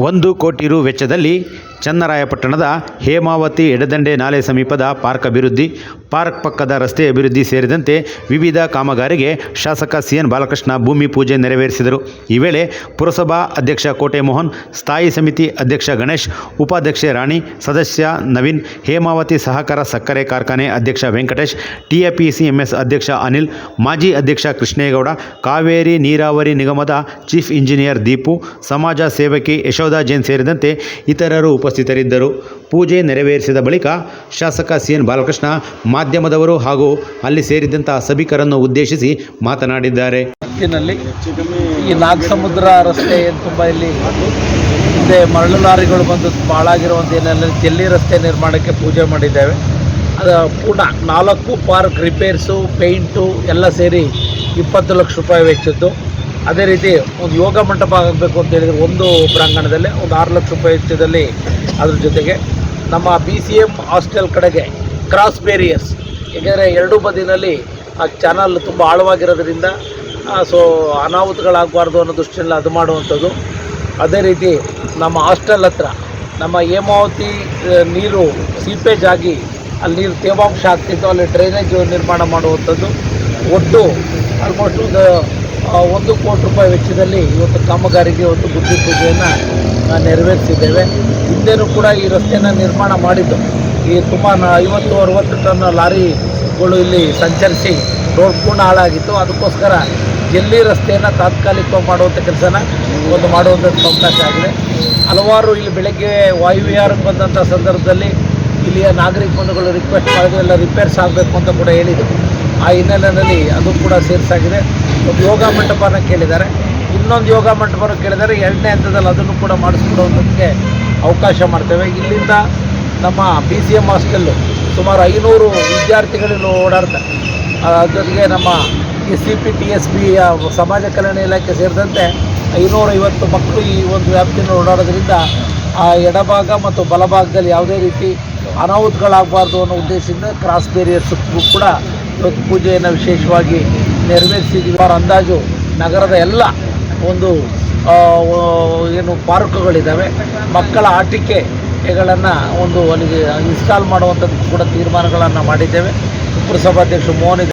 ಒಂದು ಕೋಟಿ ರು ವೆಚ್ಚದಲ್ಲಿ ಚನ್ನರಾಯಪಟ್ಟಣದ ಹೇಮಾವತಿ ಎಡದಂಡೆ ನಾಲೆ ಸಮೀಪದ ಪಾರ್ಕ್ ಅಭಿವೃದ್ಧಿ, ಪಾರ್ಕ್ ಪಕ್ಕದ ರಸ್ತೆ ಅಭಿವೃದ್ಧಿ ಸೇರಿದಂತೆ ವಿವಿಧ ಕಾಮಗಾರಿಗೆ ಶಾಸಕ ಸಿಎನ್ ಬಾಲಕೃಷ್ಣ ಭೂಮಿ ಪೂಜೆ ನೆರವೇರಿಸಿದರು. ಈ ವೇಳೆ ಪುರಸಭಾ ಅಧ್ಯಕ್ಷ ಕೋಟೆ ಮೋಹನ್ ಸ್ಥಾಯಿ ಸಮಿತಿ ಅಧ್ಯಕ್ಷ ಗಣೇಶ್, ಉಪಾಧ್ಯಕ್ಷೆ ರಾಣಿ, ಸದಸ್ಯ ನವೀನ್, ಹೇಮಾವತಿ ಸಹಕಾರ ಸಕ್ಕರೆ ಕಾರ್ಖಾನೆ ಅಧ್ಯಕ್ಷ ವೆಂಕಟೇಶ್ ಟಿಎಪಿಸಿ ಎಂಎಸ್ ಅಧ್ಯಕ್ಷ ಅನಿಲ್, ಮಾಜಿ ಅಧ್ಯಕ್ಷ ಕೃಷ್ಣೇಗೌಡ, ಕಾವೇರಿ ನೀರಾವರಿ ನಿಗಮದ ಚೀಫ್ ಇಂಜಿನಿಯರ್ ದೀಪು, ಸಮಾಜ ಸೇವಕಿ ಯಶೋಧ ಜೈನ್ ಸೇರಿದಂತೆ ಇತರರು ಉಪಸ್ಥಿತರಿದ್ದರು. ಪೂಜೆ ನೆರವೇರಿಸಿದ ಬಳಿಕ ಶಾಸಕ ಸಿಎನ್ ಬಾಲಕೃಷ್ಣ ಮಾಧ್ಯಮದವರು ಹಾಗೂ ಅಲ್ಲಿ ಸೇರಿದಂತಹ ಸಭಿಕರನ್ನು ಉದ್ದೇಶಿಸಿ ಮಾತನಾಡಿದ್ದಾರೆ. ಈ ನಾಗಸಮುದ್ರ ರಸ್ತೆ ತುಂಬ ಇಲ್ಲಿ ಮುಂದೆ ಮರಳು ಲಾರಿಗಳು ಬಂದು ಪಾಳಾಗಿರುವಂಥ ಜಲ್ಲಿ ರಸ್ತೆ ನಿರ್ಮಾಣಕ್ಕೆ ಪೂಜೆ ಮಾಡಿದ್ದೇವೆ. ಅದು ಪೂರ್ಣ ನಾಲ್ಕು ಪಾರ್ಕ್ ರಿಪೇರ್ಸು ಪೇಂಟು ಎಲ್ಲ ಸೇರಿ ಇಪ್ಪತ್ತು ಲಕ್ಷ ರೂಪಾಯಿ ವೆಚ್ಚದ್ದು. ಅದೇ ರೀತಿ ಒಂದು ಯೋಗ ಮಂಟಪ ಆಗಬೇಕು ಅಂತ ಹೇಳಿದರೆ ಒಂದು ಪ್ರಾಂಗಣದಲ್ಲಿ ಒಂದು ಆರು ಲಕ್ಷ ರೂಪಾಯಿ ವೆಚ್ಚದಲ್ಲಿ ಅದ್ರ ಜೊತೆಗೆ ನಮ್ಮ ಬಿ ಸಿ ಎಂ ಹಾಸ್ಟೆಲ್ ಕಡೆಗೆ ಕ್ರಾಸ್ ಬೇರಿಯರ್ಸ್ ಏಕೆಂದರೆ ಎರಡೂ ಬದಿನಲ್ಲಿ ಆ ಚಾನಲ್ ತುಂಬ ಆಳವಾಗಿರೋದ್ರಿಂದ ಸೊ ಅನಾಹುತಗಳಾಗಬಾರ್ದು ಅನ್ನೋ ದೃಷ್ಟಿಯಲ್ಲಿ ಅದು ಮಾಡುವಂಥದ್ದು. ಅದೇ ರೀತಿ ನಮ್ಮ ಹಾಸ್ಟೆಲ್ ಹತ್ರ ನಮ್ಮ ಹೇಮಾವತಿ ನೀರು ಸೀಪೇಜ್ ಆಗಿ ಅಲ್ಲಿ ನೀರು ತೇವಾಂಶ ಆಗ್ತಿತ್ತು, ಅಲ್ಲಿ ಡ್ರೈನೇಜ್ ನಿರ್ಮಾಣ ಮಾಡುವಂಥದ್ದು. ಒಟ್ಟು ಆಲ್ಮೋಸ್ಟ್ ಒಂದು ಒಂದು ಕೋಟಿ ರೂಪಾಯಿ ವೆಚ್ಚದಲ್ಲಿ ಇವತ್ತು ಕಾಮಗಾರಿಗೆ ಒಂದು ಬುದ್ಧಿ ಪೂಜೆಯನ್ನು ನೆರವೇರಿಸಿದ್ದೇವೆ. ಹಿಂದೆನೂ ಕೂಡ ಈ ರಸ್ತೆಯನ್ನು ನಿರ್ಮಾಣ ಮಾಡಿದ್ದು. ಈ ತುಂಬ ಐವತ್ತು ಅರವತ್ತು ಟನ್ ಲಾರಿಗಳು ಇಲ್ಲಿ ಸಂಚರಿಸಿ ರೋಡ್ ಪೂರ್ಣ ಹಾಳಾಗಿತ್ತು. ಅದಕ್ಕೋಸ್ಕರ ಜಲ್ಲಿ ರಸ್ತೆಯನ್ನು ತಾತ್ಕಾಲಿಕ ಮಾಡುವಂಥ ಕೆಲಸನ ಒಂದು ಮಾಡುವಂಥದ್ದು ಅವಕಾಶ ಆಗಿದೆ. ಹಲವಾರು ಇಲ್ಲಿ ಬೆಳಗ್ಗೆ ವಾಯುವಿಹಾರಕ್ಕೆ ಬಂದಂಥ ಸಂದರ್ಭದಲ್ಲಿ ಇಲ್ಲಿಯ ನಾಗರಿಕ ಬಂಧುಗಳು ರಿಕ್ವೆಸ್ಟ್ ಮಾಡಿದ್ರು. ಎಲ್ಲ ರಿಪೇರ್ಸ್ ಆಗಬೇಕು ಅಂತ ಕೂಡ ಹೇಳಿದರು. ಆ ಹಿನ್ನೆಲೆಯಲ್ಲಿ ಅದು ಕೂಡ ಸೇರಿಸಾಗಿದೆ. ಒಂದು ಯೋಗ ಮಂಟಪನ ಕೇಳಿದ್ದಾರೆ. ಇನ್ನೊಂದು ಯೋಗ ಮಂಟಪನ ಕೇಳಿದ್ದಾರೆ ಎರಡನೇ ಹಂತದಲ್ಲಿ ಅದನ್ನು ಕೂಡ ಮಾಡಿಸ್ಕೊಡೋದಕ್ಕೆ ಅವಕಾಶ ಮಾಡ್ತೇವೆ. ಇಲ್ಲಿಂದ ನಮ್ಮ ಬಿ ಸಿ ಎಂ ಹಾಸ್ಟೆಲ್ಲು ಸುಮಾರು ಐನೂರು ವಿದ್ಯಾರ್ಥಿಗಳು ಓಡಾಡ್ತಾರೆ ಜೊತೆಗೆ ನಮ್ಮ S C P T S ಬಿಯ ಸಮಾಜ ಕಲ್ಯಾಣ ಇಲಾಖೆ ಸೇರಿದಂತೆ ಐನೂರೈವತ್ತು ಮಕ್ಕಳು ಈ ಒಂದು ವ್ಯಾಪ್ತಿಯನ್ನು ಓಡಾಡೋದ್ರಿಂದ ಆ ಎಡಭಾಗ ಮತ್ತು ಬಲಭಾಗದಲ್ಲಿ ಯಾವುದೇ ರೀತಿ ಅನಾಹುತಗಳಾಗಬಾರ್ದು ಅನ್ನೋ ಉದ್ದೇಶದಿಂದ ಕ್ರಾಸ್ ಬೇರಿಯರ್ಸ್ ಕೂಡ ಇವತ್ತು ಪೂಜೆಯನ್ನು ವಿಶೇಷವಾಗಿ ನೆರವೇರಿಸಿದ್ದೀವಿ ಅವರ ಅಂದಾಜು ನಗರದ ಎಲ್ಲ ಒಂದು ಏನು ಪಾರ್ಕ್ಗಳಿದ್ದಾವೆ. ಮಕ್ಕಳ ಆಟಿಕೆಗಳನ್ನು ಒಂದು ಅಲ್ಲಿಗೆ ಇನ್ಸ್ಟಾಲ್ ಮಾಡುವಂಥದ್ದು ಕೂಡ ತೀರ್ಮಾನಗಳನ್ನು ಮಾಡಿದ್ದೇವೆ. ಪುರಸಭಾಧ್ಯಕ್ಷ ಮೋಹನ್